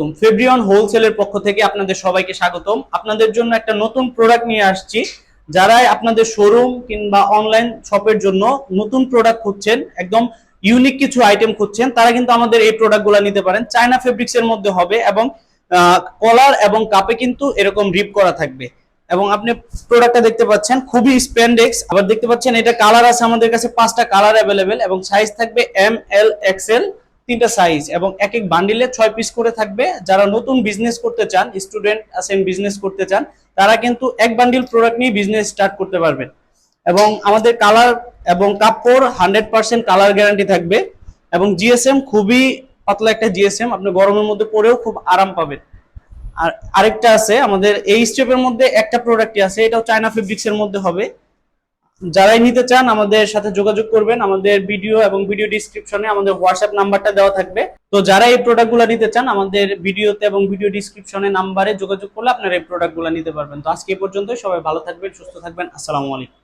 আলাইকুম ফেব্রিয়ন হোলসেলের পক্ষ থেকে আপনাদের সবাইকে স্বাগতম। আপনাদের জন্য একটা নতুন প্রোডাক্ট নিয়ে আসছি। যারাই আপনাদের শোরুম কিংবা অনলাইন শপের জন্য নতুন প্রোডাক্ট খুঁজছেন, একদম ইউনিক কিছু আইটেম খুঁজছেন, তারা কিন্তু আমাদের এই প্রোডাক্টগুলো নিতে পারেন। চায়না ফেব্রিক্স এর মধ্যে হবে এবং কলার এবং কাপে কিন্তু এরকম রিপ করা থাকবে। এবং আপনি প্রোডাক্টটা দেখতে পাচ্ছেন, খুবই স্প্যান্ডেক্স আবার দেখতে পাচ্ছেন, এটা কালার আছে আমাদের কাছে, পাঁচটা কালার অ্যাভেলেবেল এবং সাইজ থাকবে এম এল এক্সেল তিনটা সাইজ এবং এক এক বান্ডিলে ছয় পিস করে থাকবে। যারা নতুন বিজনেস করতে চান স্টুডেন্ট আছেন বিজনেস করতে চান, তারা কিন্তু এক বান্ডিল প্রোডাক্ট নিয়ে বিজনেস স্টার্ট করতে পারবেন। এবং আমাদের কালার এবং কাপড় হান্ড্রেড পার্সেন্ট কালার গ্যারান্টি থাকবে। এবং জিএসএম খুবই পাতলা একটা জিএসএম আপনি গরমের মধ্যে পরেও খুব আরাম পাবেন। আর আরেকটা আছে, আমাদের এই স্টেপের মধ্যে একটা প্রোডাক্টই আছে, এটাও চায়না ফেব্রিক্স এর মধ্যে হবে। যারাই নিতে চান, আমাদের সাথে যোগাযোগ করবেন। আমাদের ভিডিও এবং ভিডিও ডিসক্রিপশনে আমাদের হোয়াটসঅ্যাপ নাম্বারটা দেওয়া থাকবে। তো যারা এই প্রোডাক্টগুলো নিতে চান, আমাদের ভিডিওতে এবং ভিডিও ডিসক্রিপশনে নাম্বারে যোগাযোগ করলে আপনারা এই প্রোডাক্টগুলো নিতে পারবেন। তো আজকে এই পর্যন্তই। সবাই ভালো থাকবেন, সুস্থ থাকবেন। আসসালামু আলাইকুম।